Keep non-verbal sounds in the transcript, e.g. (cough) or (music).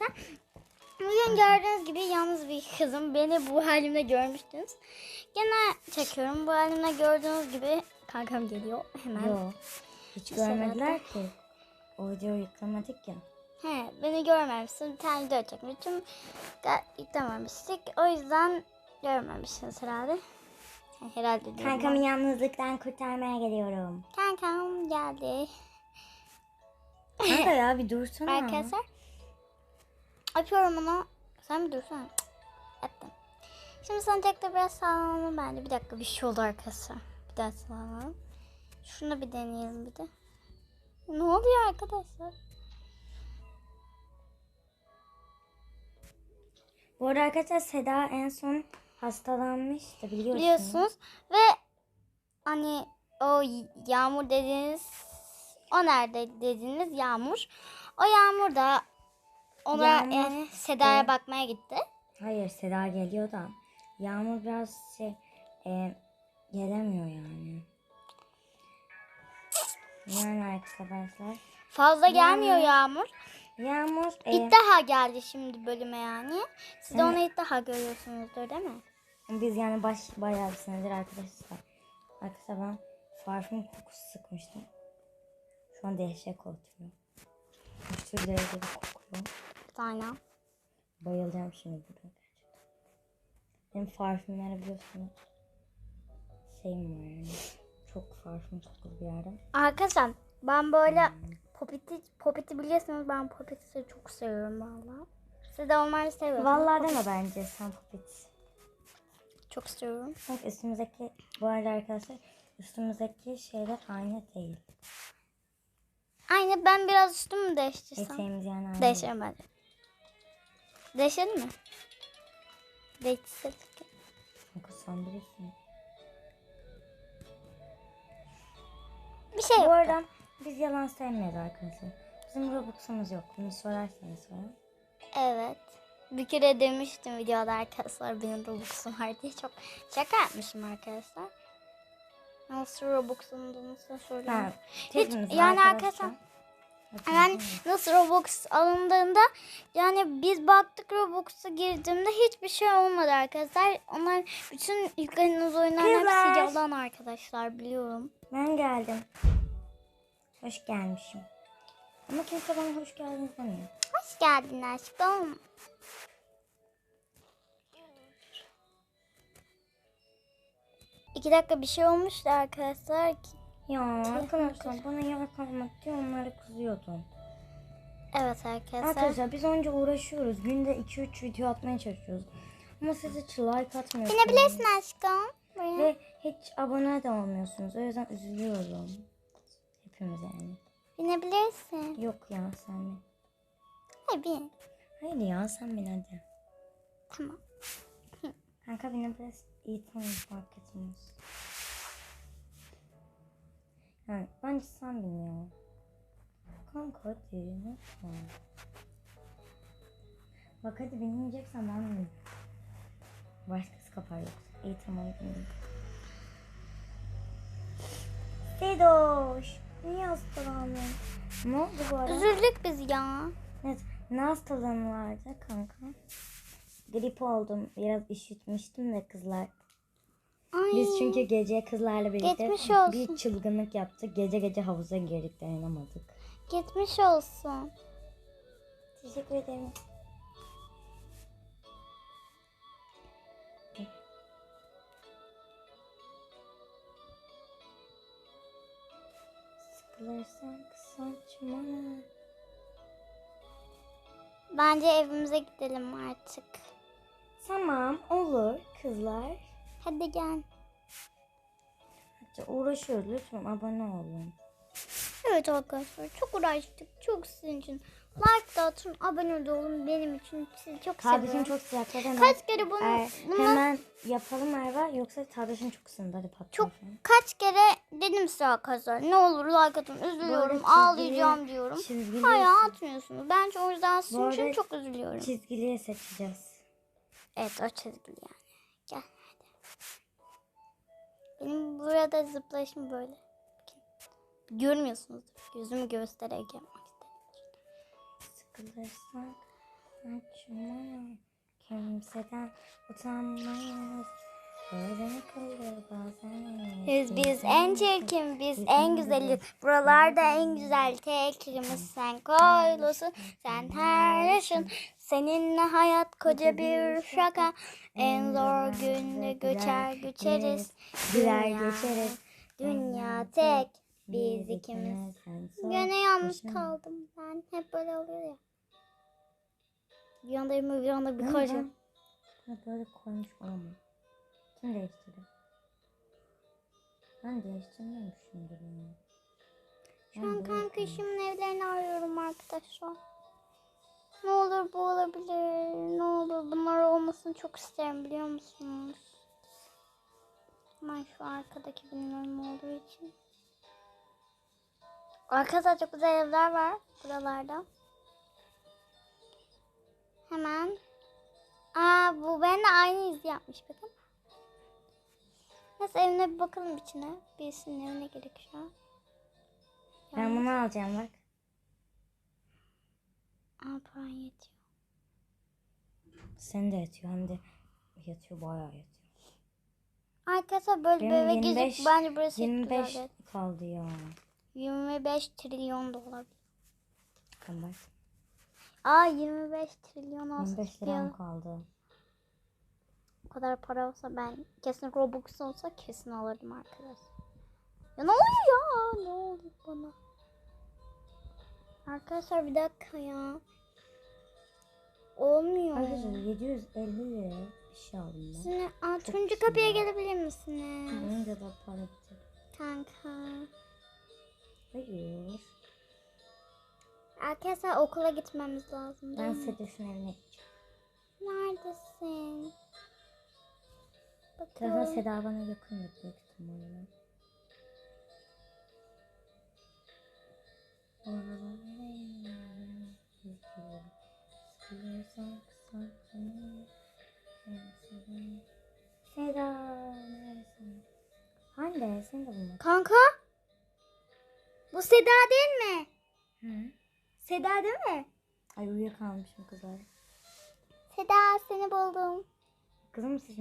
arkadaşlar. Bugün gördüğünüz gibi yalnız bir kızım. Beni bu halimde görmüştünüz. Gene çekiyorum. Bu halimde gördüğünüz gibi kankam geliyor hemen. Yok. Hiç görmediler ki. O yüklamadık ya. He, beni görmemişsin. Bir tane video çekmiştim. Yüklememiştik. O yüzden görmemişsiniz herhalde. Ha, Herhalde diyorum. Kankamı yalnızlıktan kurtarmaya geliyorum. Kankam geldi. Kanka (laughs) ya bir dursana. Arkadaşlar. Yapıyorum onu. Sen bir dursana. Ettim. Şimdi sana tekrar biraz sağlanalım bence. Bir dakika bir şey oldu arkadaşlar. Bir daha sağlanalım. Şunu bir deneyelim bir de. Ne oluyor arkadaşlar? Bu arada arkadaşlar Seda en son hastalanmıştı biliyorsunuz. Biliyorsunuz. Ve hani o yağmur dediğiniz o nerede dediğiniz yağmur. O yağmur da ona Yağmur, yani Seda'ya bakmaya gitti. Hayır Seda geliyor da. Yağmur biraz şey e, gelemiyor yani. Yani arkadaşlar. Fazla gelmiyor Yağmur. yağmur. E, İlk daha geldi şimdi bölüme yani. Siz de onu ilk daha görüyorsunuzdur değil mi? biz yani baş bayağı bir senedir arkadaşlar. Arkadaşlar ben parfüm kokusu sıkmıştım. Şu an dehşet oturuyor. Aşırı derecede kokuyor. Tane. Bayılacağım şimdi burada gerçekten. Benim parfümleri biliyorsunuz. Şeyim var yani. Çok parfüm kokulu bir yerden. Arkadaşlar ben böyle popiti, popiti biliyorsunuz ben popiti çok seviyorum valla. Siz de onları seviyorsunuz. Vallahi deme bence sen popit. Çok seviyorum. Çünkü üstümüzdeki bu arada arkadaşlar üstümüzdeki şeyler aynı değil. Aynı ben biraz üstümü değiştirsem. Eteğimiz yani aynı. Değişelim Değişelim mi? Değiştirsek. Çünkü sen bilirsin. Bir şey Bu yok. arada biz yalan sevmiyoruz arkadaşlar. Bizim Robux'umuz yok. Bunu sorarsanız sonra. Evet. Bir kere demiştim videoda arkadaşlar benim Robux'um var diye çok şaka yapmışım arkadaşlar. Nasıl Robux'um da nasıl Ha, söyleyeyim. Hiç, yani arkadaşlar ben nasıl Robux alındığında yani biz baktık Robux'a girdiğimde hiçbir şey olmadı arkadaşlar. Onlar bütün yüklediğiniz oyunların hepsi yalan arkadaşlar biliyorum. Ben geldim. Hoş gelmişim. Ama kimse bana hoş geldin demiyor. Hoş geldin aşkım. İki dakika bir şey olmuştu arkadaşlar. Ya arkadaşlar bana yer kalmak diye onlara kızıyordum. Evet arkadaşlar. Arkadaşlar biz önce uğraşıyoruz. Günde 2-3 video atmaya çalışıyoruz. Ama siz hiç like atmıyorsunuz. Binebilirsin aşkım. Buraya. Ve hiç abone de olmuyorsunuz. O yüzden üzülüyorum. Hepimiz yani. Binebilirsin. Yok ya sen de. Hadi bin. Hayır ya sen bin hadi. Tamam. Kanka biraz iyi tanı fark etmez. Yani bence sen bin ya. Kanka hadi lütfen. Bak hadi binmeyeceksen ben bineyim. Başkası kapar yoksa. İyi tamam bineyim. Sedoş. Niye hastalandın? Ne oldu bu arada? Üzüldük biz ya. Evet, ne hastalığın vardı kanka? Grip oldum. Biraz üşütmüştüm de kızlar. Ay. Biz çünkü gece kızlarla birlikte Geçmiş olsun. bir çılgınlık yaptık. Gece gece havuza girdik dayanamadık. Gitmiş olsun. Teşekkür ederim. Sıkılırsan saçma. Bence evimize gidelim artık. Tamam olur kızlar. Hadi gel. Hadi uğraşıyoruz lütfen abone olun. Evet arkadaşlar çok uğraştık. Çok sizin için. Like da atın, abone de olun benim için. Sizi çok Kardeşim seviyorum. çok hemen. Kaç kere bunu, Ee, bunu hemen yapalım Erva yoksa kardeşim çok ısındı hadi patlar. çok kaç kere dedim size arkadaşlar. Ne olur like atın. Üzülüyorum. çizgili- Ağlayacağım diyorum. çizgili- Hayır atmıyorsunuz. Bence o yüzden sizin için çok üzülüyorum. Çizgiliye seçeceğiz. Evet o çizgili yani. Gel. Benim burada zıplayışım böyle. Görmüyorsunuz. Yüzümü göstererek yapmak istedim. Sıkılırsak saçma. Kimseden utanmayız. Bazen. Biz biz en çirkin, biz en güzeliz. Buralarda en güzel tekrimiz sen koylusun, sen her yaşın. Seninle hayat koca bir şaka. En zor günde göçer göçeriz. Güler geçeriz. Dünya tek, biz ikimiz. Gene yalnız kaldım ben. Hep böyle oluyor ya. Bir anda bir anda bir koca. böyle koymuş olamam. Kim değiştirdi? Ben değiştirmemişimdir yani. Şu Ben an işimin evlerini arıyorum arkadaşlar. Ne olur bu olabilir. Ne olur bunlar olmasını çok isterim biliyor musunuz? Ben şu arkadaki bilmiyorum olduğu için. Arkada çok güzel evler var buralarda. Hemen. Aa bu benimle aynı iz yapmış bakın. Neyse evine bir bakalım içine. Birisinin evine gerek şu an. Ben bunu alacağım bak. Aa puan yetiyor. Seni de yatıyor hem de yatıyor bayağı yatıyor. Arkadaşlar böyle bir eve Benim gezip 25, bence burası 25 güzel. kaldı ya. 25 trilyon dolar. Tamam bak. Aa 25 trilyon olsa 25 istiyorum. liram kaldı. O kadar para olsa ben kesin Robux olsa kesin alırdım arkadaşlar. Ya ne oluyor ya? Ne oldu bana? Arkadaşlar bir dakika ya. Olmuyor. Arkadaşlar 750 lira bir şey aldım ben. Şimdi, güzel. kapıya gelebilir misiniz? De daha para bitti. Kanka. Hayır. Arkadaşlar okula gitmemiz lazım. Ben? Sedef'in evine gideceğim. Neredesin? Zaten. Seda bana yakın büyük ihtimalle. Seda neredesin? Hande seni de bulmak. Kanka? Bu Seda değil mi? Hı? Seda değil mi? Ay uyuyakalmışım kızlar. Seda seni buldum. Kızım siz